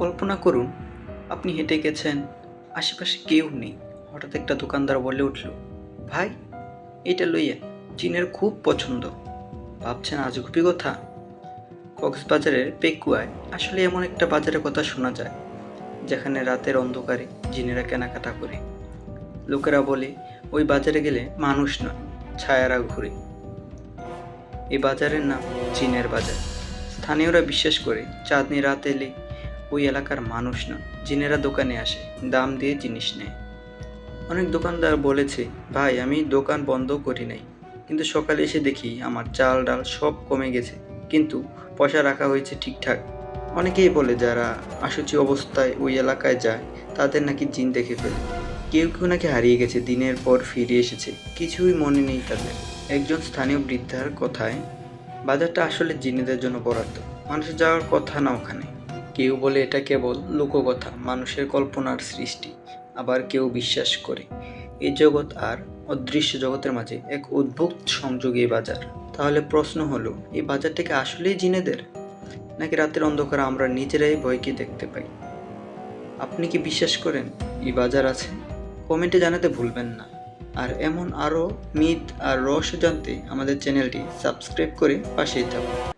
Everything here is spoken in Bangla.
কল্পনা করুন, আপনি হেঁটে গেছেন, আশেপাশে কেউ নেই। হঠাৎ একটা দোকানদার বলে উঠল, ভাই, এটা লইয়া চীনের খুব পছন্দ। ভাবছেন আজগুবি কথা? কক্সবাজারের পেকুয়ায় আসলে এমন একটা বাজারের কথা শোনা যায়, যেখানে রাতের অন্ধকারে জিনেরা কেনাকাটা করে। লোকেরা বলে, ওই বাজারে গেলে মানুষ নয়, ছায়ারা ঘুরে। এই বাজারের নাম চীনের বাজার। স্থানীয়রা বিশ্বাস করে, চাঁদনি রাত এলে ওই এলাকার মানুষ না, জিনেরা দোকানে আসে, দাম দিয়ে জিনিস নেয়। অনেক দোকানদার বলেছে, ভাই, আমি দোকান বন্ধ করি নাই। কিন্তু সকালে এসে দেখি আমার চাল ডাল সব কমে গেছে, কিন্তু পয়সা রাখা হয়েছে ঠিকঠাক। অনেকেই বলে, যারা আশুচি অবস্থায় ওই এলাকায় যায়, তাদের নাকি জিন দেখে ফেলে। কেউ কেউ নাকি হারিয়ে গেছে, দিনের পর ফিরে এসেছে। কিছুই মনে নেই তাদের। একজন স্থানীয় বৃদ্ধার কথায়, বাজারটা আসলে জিনেদের জন্য বরাদ্দ। মানুষের যাওয়ার কথা না ওখানে। কেউ বলে এটা কেবল লোককথা, মানুষের কল্পনার সৃষ্টি, আবার কেউ বিশ্বাস করে। এই জগৎ আর অদৃশ্য জগতের মাঝে এক অদ্ভুত সংযোগ এই বাজার। তাহলে প্রশ্ন হলো, এই বাজারটাকে আসলেই জিনেদের? নাকি রাতের অন্ধকারে আমরা নিজেরাই ভয়কে দেখতে পাই? আপনি কি বিশ্বাস করেন এই বাজার আছে? কমেন্টে জানাতে ভুলবেন না। আর এমন আরও মিথ আর রহস্য জানতে আমাদের চ্যানেলটি সাবস্ক্রাইব করে পাশেই থাকুন।